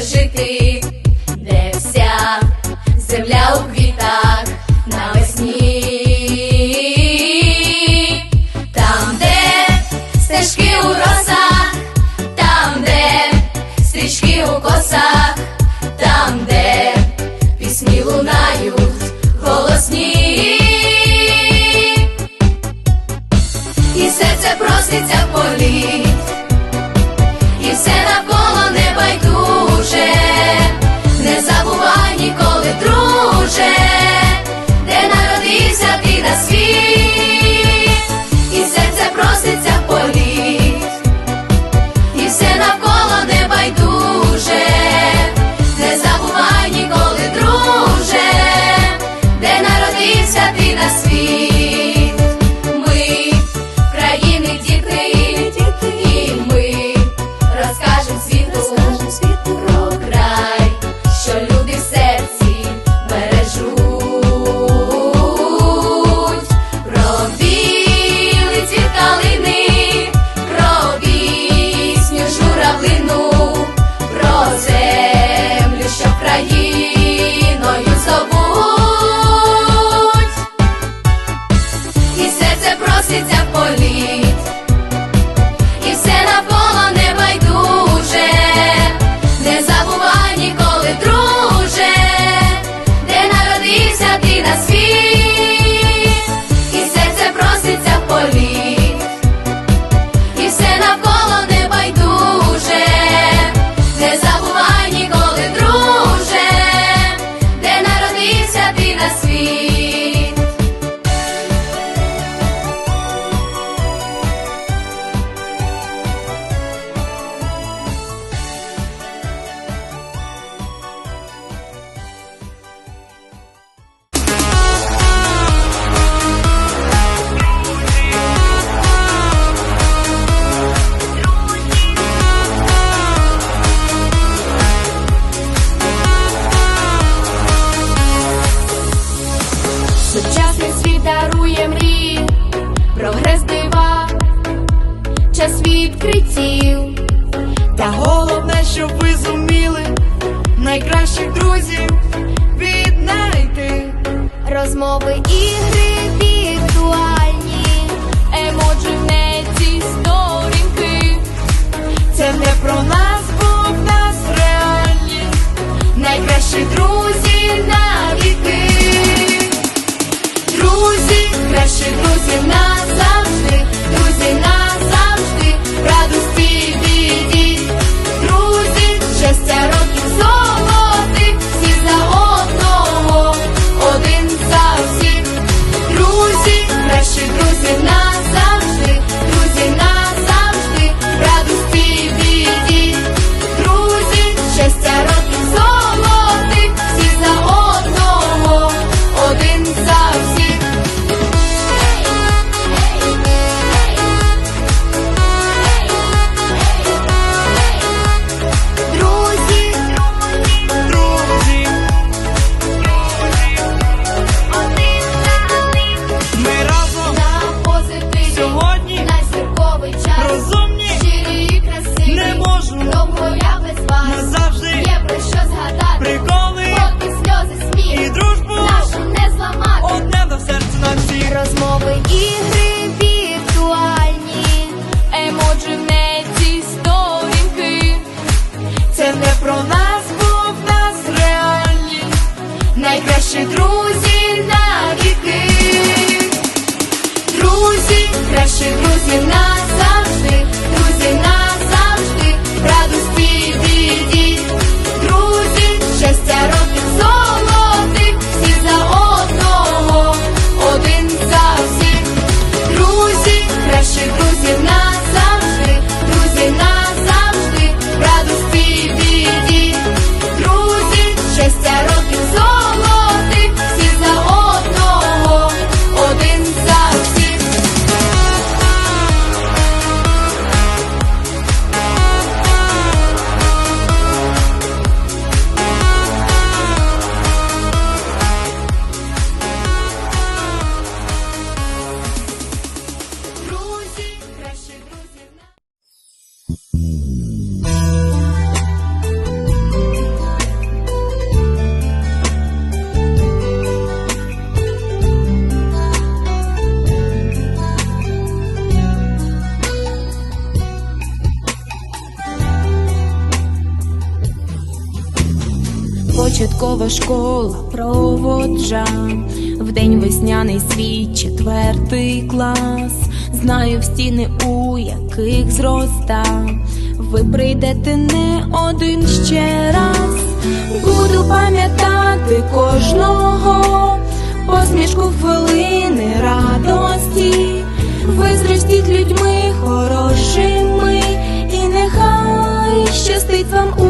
жити, де вся земля. світу. Розкажем світу. ігри віртуальні, емоджі в сторінки. Це не про нас, бо нас реальні, найкращі друзі. Початкова школа проводжа в день весняний свій четвертий клас. Знаю в стіни, у яких зроста. Ви прийдете не один ще раз. Буду пам'ятати кожного посмішку хвилини радості. Ви зростіть людьми хорошими, і нехай щастить вам у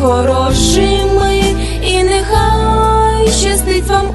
Хорошими, і нехай щастить вам